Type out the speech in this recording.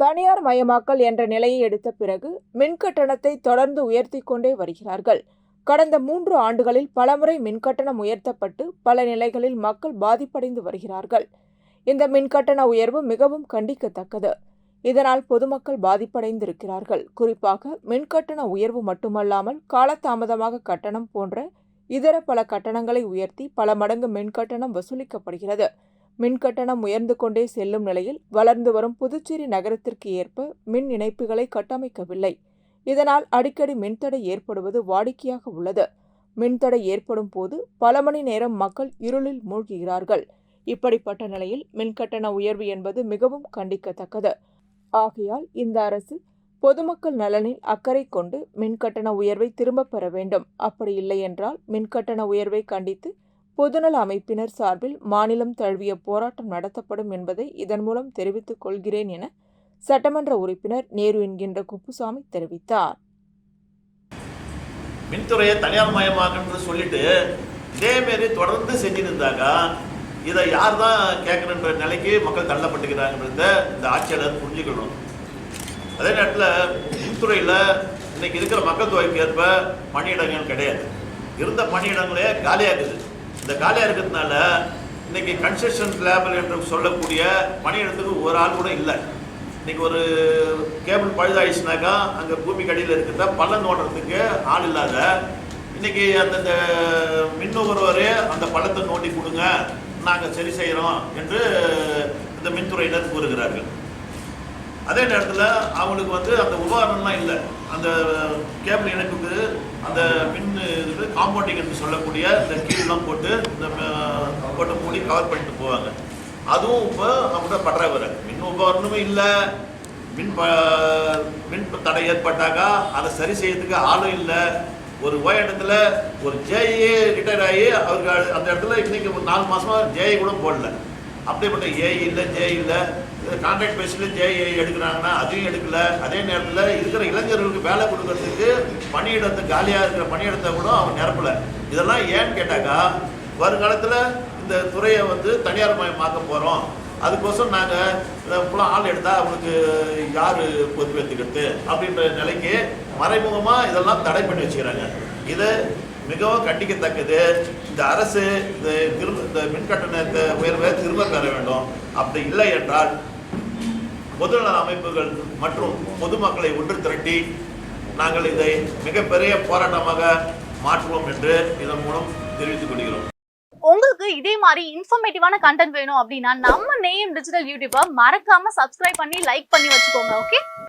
தனியார் மயமாக்கல் என்ற நிலையை எடுத்த பிறகு மின் கட்டணத்தை தொடர்ந்து உயர்த்தி கொண்டே வருகிறார்கள். கடந்த மூன்று ஆண்டுகளில் பலமுறை மின்கட்டணம் உயர்த்தப்பட்டு பல நிலைகளில் மக்கள் பாதிப்படைந்து வருகிறார்கள். இந்த மின்கட்டண உயர்வு மிகவும் கண்டிக்கத்தக்கது. இதனால் பொதுமக்கள் பாதிப்படைந்திருக்கிறார்கள். குறிப்பாக மின்கட்டண உயர்வு மட்டுமல்லாமல் காலதாமதமாக கட்டணம் போன்ற இதர பல கட்டணங்களை உயர்த்தி பல மடங்கு மின்கட்டணம் வசூலிக்கப்படுகிறது. மின்கட்டணம் உயர்ந்து கொண்டே செல்லும் நிலையில் வளர்ந்து வரும் புதுச்சேரி நகரத்திற்கு ஏற்ப மின் இணைப்புகளை கட்டமைக்கவில்லை. இதனால் அடிக்கடி மின்தடை ஏற்படுவது வாடிக்கையாக உள்ளது. மின்தடை ஏற்படும் போது பல மணி நேரம் மக்கள் இருளில் மூழ்குகிறார்கள் இப்படிப்பட்ட நிலையில் மின்கட்டண உயர்வு என்பது மிகவும் கண்டிக்கத்தக்கது. ஆகையால் இந்த அரசு பொதுமக்கள் நலனில் அக்கறை கொண்டு மின்கட்டண உயர்வை திரும்பப் பெற வேண்டும். அப்படி இல்லை என்றால் மின்கட்டண உயர்வை கண்டித்து பொதுநல அமைப்பினர் சார்பில் மாநிலம் தழுவிய போராட்டம் நடத்தப்படும் என்பதை இதன் மூலம் தெரிவித்துக் கொள்கிறேன் என சட்டமன்ற உறுப்பினர் நேரு என்கின்ற குப்புசாமி தெரிவித்தார். மின்துறையை தனியார் மயமாக்குன்னு சொல்லிட்டு இதேமாரி தொடர்ந்து செஞ்சுட்டு இதை யார் தான் கேட்கணுன்ற நிலைக்கு மக்கள் தள்ளப்பட்டுக்கிறாங்கன்றத இந்த ஆட்சியாளர் புரிஞ்சுக்கணும். அதே நேரத்தில் மின்துறையில் இன்னைக்கு இருக்கிற மக்கள் தொகைக்கு ஏற்ப பணியிடங்கள் கிடையாது. இருந்த பணியிடங்களே காலியாகுது. இந்த காலியாக இருக்கிறதுனால இன்னைக்கு கன்ஸ்ட்ரக்ஷன் லேபர் என்று சொல்லக்கூடிய பணியிடத்துக்கு ஒரு ஆள் கூட இல்லை. இன்னைக்கு ஒரு கேபிள் பழுதாயிடுச்சுனாக்கா அங்கே பூமிக்கு அடியில் இருக்கிற பள்ளம் தோண்டுறதுக்கு ஆள் இல்லாத இன்னைக்கு அந்தந்த மின் நுகர்வோரே அந்த பள்ளத்தை நோண்டி கொடுங்க நாங்கள் சரி செய்கிறோம் என்று இந்த மின்துறையினர் கூறுகிறார்கள். அதே நேரத்தில் அவங்களுக்கு வந்து அந்த உபகரணம்லாம் இல்லை. அந்த கேபிள் இணைப்புக்கு அந்த மின் இது காம்பவுண்டிங் என்று சொல்லக்கூடிய இந்த கீழெலாம் போட்டு இந்த போட்டு மூடி கவர் பண்ணிட்டு போவாங்க. அதுவும் இப்போ அவங்க பற்றாக்குறை மின் உபகரணமும் இல்லை. மின் ப மின் தடை ஏற்பட்டாக்கா அதை சரி செய்யறதுக்கு ஆளும் இல்லை. ஒரு ஓய இடத்துல ஒரு ஜேஏ ரிட்டையர் ஆகி அவருக்கு அந்த இடத்துல இன்னைக்கு ஒரு நாலு மாதமாக ஜேஐ கூட போடல. அப்படிப்பட்ட ஏஐ இல்லை ஜேஐ இல்லை கான்ட்ராக்ட் பேஸில் ஜேஏ எடுக்கிறாங்கன்னா அதையும் எடுக்கல. அதே நேரத்தில் இருக்கிற இளைஞர்களுக்கு வேலை கொடுக்கறதுக்கு பணியிடத்தை காலியாக இருக்கிற பணியிடத்தை கூட அவங்க நிரப்பல. இதெல்லாம் ஏன்னு கேட்டாக்கா வருங்காலத்தில் இந்த துறையை வந்து தனியார் மயமாக்க போகிறோம் அதுக்கோசரம் நாங்கள் ஃபுல்லாக ஆள் எடுத்தால் அவங்களுக்கு யார் பொறுப்பேற்றுக்கிறது அப்படின்ற நிலைக்கு மறைமுகமாக இதெல்லாம் தடை பண்ணி வச்சுக்கிறாங்க. இது மிகவும் கண்டிக்கத்தக்கது. இந்த அரசு இந்த திரும்ப இந்த மின்கட்டணத்தை உயர்வை திரும்ப பெற வேண்டும். அப்படி இல்லை என்றால் பொதுநல அமைப்புகள் மற்றும் பொதுமக்களை ஒன்று திரட்டி நாங்கள் இதை மிகப்பெரிய போராட்டமாக மாற்றுவோம் என்று இதன் மூலம் தெரிவித்துக் கொள்கிறோம். உங்களுக்கு இதே மாதிரி இன்ஃபர்மேட்டிவான கண்டென்ட் வேணும் அப்படின்னா நம்ம நேம் டிஜிட்டல் யூடியூப்பை மறக்காம சப்ஸ்கிரைப் பண்ணி லைக் பண்ணி வச்சுக்கோங்க ஓகே